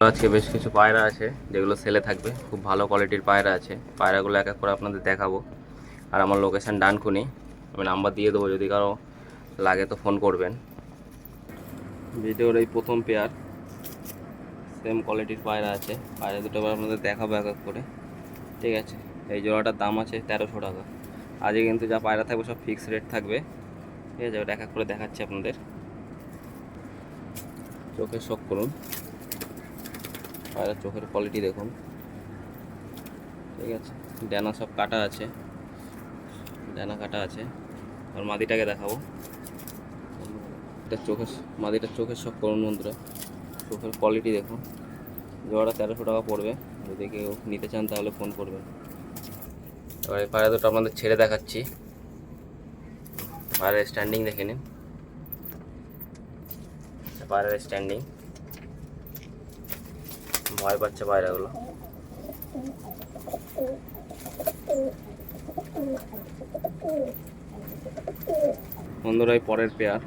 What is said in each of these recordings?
আজকে বেশ কিছু পায়রা আছে, যেগুলো সেলে থাকবে। খুব ভালো কোয়ালিটির পায়রা আছে। পায়রাগুলো এক এক করে আপনাদের দেখাবো। আর আমার লোকেশান ডানকুনি। আমি নাম্বার দিয়ে দেবো, যদি কারও লাগে তো ফোন করবেন। ভিডিওর এই প্রথম পেয়ার সেম কোয়ালিটির পায়রা আছে। পায়রা দুটো এবার আপনাদের দেখাবো এক এক করে। ঠিক আছে? এই জোড়াটার দাম আছে তেরোশো টাকা। আজকে কিন্তু যা পায়রা থাকবে সব ফিক্স রেট থাকবে। ঠিক আছে? ওটা এক এক করে দেখাচ্ছি আপনাদের। চোখে শখ করুন। পায়রার চোখের কোয়ালিটি দেখুন। ঠিক আছে? ডানা সব কাটা আছে। ডানা কাটা আছে। আর মাদিটাকে দেখাবো। এটা চোখের, মাদিটার চোখের সব করুন বন্ধুরা। চোখের কোয়ালিটি দেখুন। জোড়া তেরোশো টাকা পড়বে। যদি কেউ নিতে চান তাহলে ফোন করবেন। এবার এই পায়রা দুটো আপনাদের ছেড়ে দেখাচ্ছি। পায়রার স্ট্যান্ডিং দেখে নিন। পায়রার স্ট্যান্ডিং ভয় পাচ্ছে পায়রাগুলো বন্ধুরা, এই পরের পেয়ার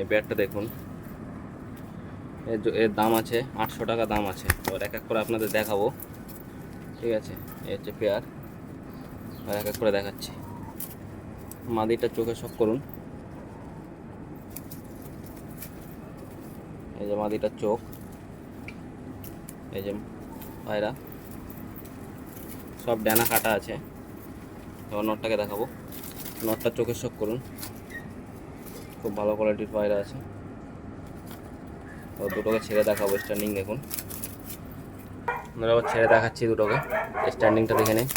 এই পেয়ারটা দেখুন। এর এর দাম আছে আটশো টাকা, দাম আছে। এবার এক এক করে আপনাদের দেখাবো। ঠিক আছে? এই হচ্ছে পেয়ার আর এক এক করে দেখাচ্ছি। মাদিটা চোখে শখ করুন। এই যে মাদিটার চোখ। এই যে পায়রা সব ডানা কাটা আছে। এবার নটটাকে দেখাবো। নটটা চোখের শখ করুন। খুব ভালো কোয়ালিটির পায়রা আছে। দুটোকে ছেড়ে দেখাবো স্ট্যান্ডিং দেখুন। আমরা আবার ছেড়ে দেখাচ্ছি দুটোকে। স্ট্যান্ডিংটা দেখে নিন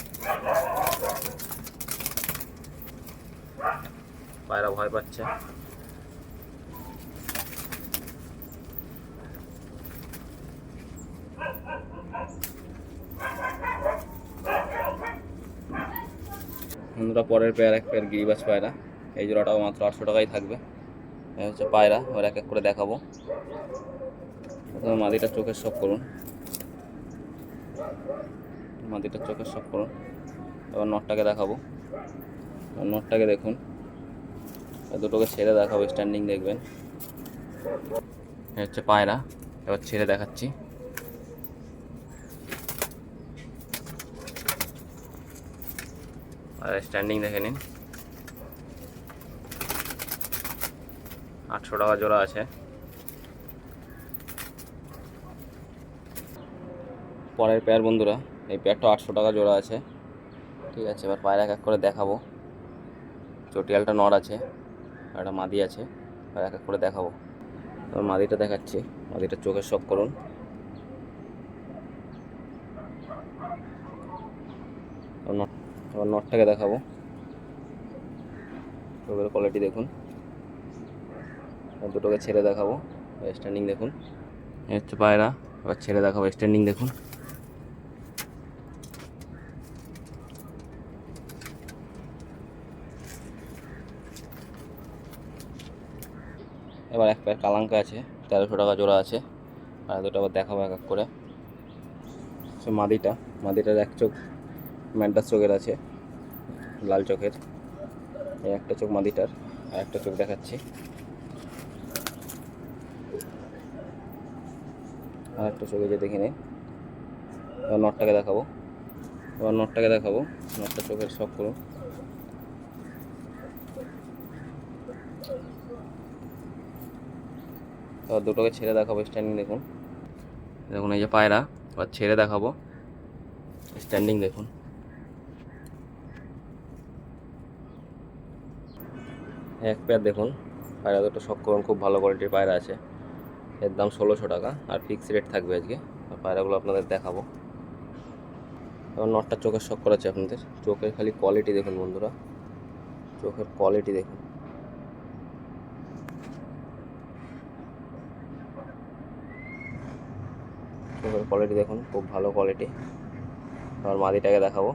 পায়রা ভয় পাচ্ছে। বন্ধুরা পরের পেয়ার এক পেয়ার গিরিবাজ পায়রা। এই জোড়াটাও মাত্র আটশো টাকাই থাকবে। হচ্ছে পায়রা, এবার এক এক করে দেখাবো। প্রথমে মাদিটা চোখের শখ করুন। মাদিটা চোখের শখ করুন। এবার নটটাকে দেখাবো। নটটাকে দেখুন। দুটোকে ছেড়ে দেখাবো স্ট্যান্ডিং দেখবেন। হচ্ছে পায়রা। এবার ছেড়ে দেখাচ্ছি। আর স্ট্যান্ডিং দেখে নিন। আটশো টাকা জোড়া আছে। পরের পেয়ার বন্ধুরা, এই পেয়ারটা আটশো টাকা জোড়া আছে। ঠিক আছে, এবার পায়রা এক এক করে দেখাবো। চটিয়ালটা নড় আছে একটা মাদি আছে আর এক এক করে দেখাবো। এবার মাদিটা দেখাচ্ছি, মাদিটা চোখের শখ করুন। নট- এবার নটটাকে দেখাবো। চোখের কোয়ালিটি দেখুন। দুটোকে ছেড়ে দেখাবো। স্ট্যান্ডিং দেখুন। হচ্ছে পায়রা। এবার ছেড়ে দেখাবো স্ট্যান্ডিং দেখুন। এবার এক প্যার কালাঙ্কা আছে, তেরোশো টাকা জোড়া আছে। আর দুটো আবার দেখাবো এক এক করে। সে মাদিটা, মাদিটার এক চোখ। ম্যান্টাস চোখের আছে, লাল চোখের, এই একটা চোখ মাদিটার, আর একটা চোখ দেখাচ্ছি। আর একটা চোখে যে দেখে নিন এবার নটটাকে দেখাবো। এবার নটটাকে দেখাবো, নটটা চোখের শখ করুন। এবার দুটোকে ছেড়ে দেখাবো স্ট্যান্ডিং দেখুন। দেখুন এই যে পায়রা, এবার ছেড়ে দেখাবো স্ট্যান্ডিং দেখুন। এক পেয়ার দেখুন, পায়রা দুটো করুন খুব ভালো কোয়ালিটির পায়রা আছে। এর দাম ষোলোশো টাকা, আর ফিক্স রেট থাকবে আজকে। আর পায়রাগুলো আপনাদের দেখাবো। এবার নটটা চোখের শখ করাচ্ছে আপনাদের। চোখের খালি কোয়ালিটি দেখুন বন্ধুরা। চোখের কোয়ালিটি দেখুন। চোখের কোয়ালিটি দেখুন, খুব ভালো কোয়ালিটি এবার মাদিটাকে দেখাবো।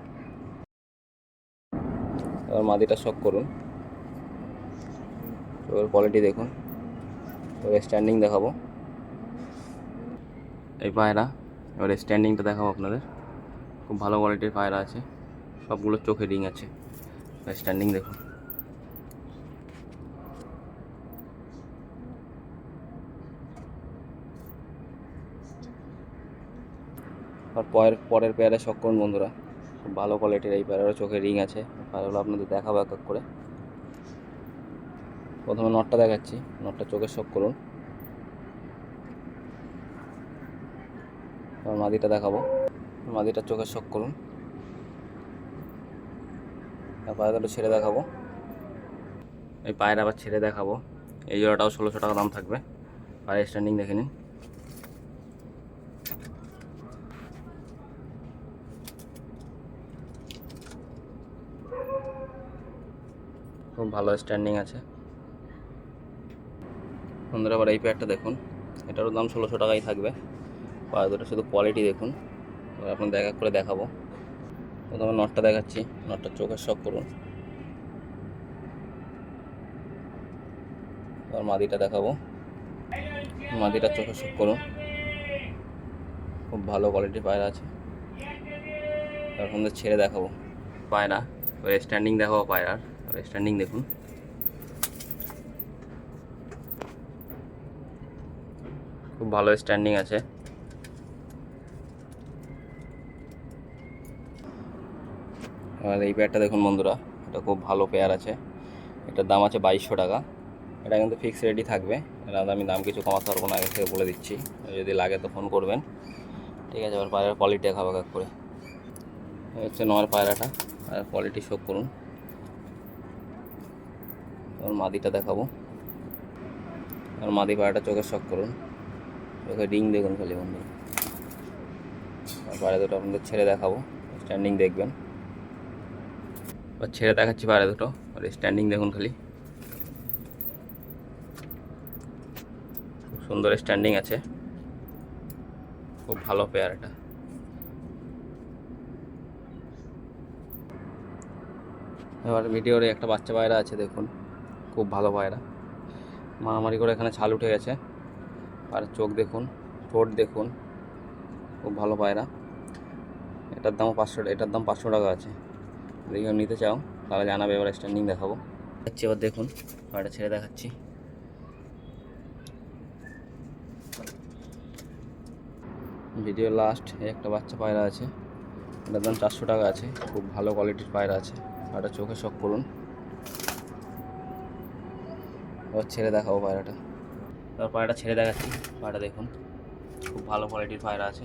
এবার মাদিটা শখ করুন। চোখের কোয়ালিটি দেখুন। এবার স্ট্যান্ডিং দেখাবো। এই পায়রা, এবার স্ট্যান্ডিংটা দেখাবো আপনাদের। খুব ভালো কোয়ালিটির পায়রা আছে। সবগুলো চোখে রিং আছে। স্ট্যান্ডিং দেখুন। আর পরের পরের পেয়ারে শখ করুন বন্ধুরা। ভালো কোয়ালিটির এই পেয়ারেরও চোখে রিং আছে। পেয়ারগুলো আপনাদের দেখাবো এক এক করে। প্রথমে নটটা দেখাচ্ছি। নটটা চোখের শখ করুন। মাদিটা দেখাবো। মাদিটা চোখের শখ করুন। পায়রাটা ছেড়ে দেখাবো। এই পায়রা আবার ছেড়ে দেখাবো। এই জোড়াটাও ষোলোশো টাকা দাম থাকবে। পায়ের স্ট্যান্ডিং দেখে নিন। খুব ভালো স্ট্যান্ডিং আছে। বন্ধুরা আবার এই পেয়ারটা দেখুন। এটারও দাম ষোলোশো টাকাই থাকবে। পায়ে দুটো শুধু কোয়ালিটি দেখুন। এবার আপনার দেখা করে দেখাবো। প্রথমে নটটা দেখাচ্ছি। নটটা চোখের শখ করুন। এবার মাদিটা দেখাবো। মাদিটা চোখের শখ করুন। খুব ভালো কোয়ালিটির পায়রা আছে। তার মধ্যে ছেড়ে দেখাবো। পায়রা। স্ট্যান্ডিং দেখাবো পায়রার। স্ট্যান্ডিং দেখুন। খুব ভালো স্ট্যান্ডিং আছে। আর এই পেয়ারটা দেখুন বন্ধুরা, এটা খুব ভালো পেয়ার আছে। এটার দাম আছে বাইশশো টাকা। এটা কিন্তু ফিক্স রেডি থাকবে। এটা আমি দাম কিছু কমাতে পারব না, আগে থেকে বলে দিচ্ছি। যদি লাগে তো ফোন করবেন। ঠিক আছে, এবার পায়রার কোয়ালিটি দেখাবো এক করে। হচ্ছে নয়ের পায়রাটা আর কোয়ালিটি শো করুন। এবার মাদিটা দেখাবো। আর মাদি পায়রাটা চোখের শখ করুন। চোখে রিং দেখুন খালি বন্ধু। পায়রা দুটো আপনাদের ছেড়ে দেখাবো স্ট্যান্ডিং দেখবেন। ছেড়ে দেখাচ্ছি পায়রা দুটো আর স্ট্যান্ডিং দেখুন খালি। খুব সুন্দর স্ট্যান্ডিং আছে। খুব ভালো পেয়ার এটা। এবার ভিডিওর একটা বাচ্চা পায়রা আছে, দেখুন। খুব ভালো পায়রা। মারামারি করে এখানে ছাল উঠে গেছে। আর চোখ দেখুন, ঠোঁট দেখুন, খুব ভালো পায়রা। এটার দামও পাঁচশো, এটার দাম পাঁচশো টাকা আছে। যদি নিতে চাও, তাহলে জানাবে, এবার স্ট্যান্ডিং দেখাবো। যাচ্ছি, এবার দেখুন পায়রা ছেড়ে দেখাচ্ছি। ভিডিও লাস্ট একটা বাচ্চা পায়রা আছে। এটার দাম চারশো টাকা আছে, খুব ভালো কোয়ালিটির পায়রা আছে। পায়রা চোখে শখ করুন। এবার ছেড়ে দেখাবো পায়রাটা। এবার পায়রাটা ছেড়ে দেখাচ্ছি পায়রা দেখুন। খুব ভালো কোয়ালিটির পায়রা আছে।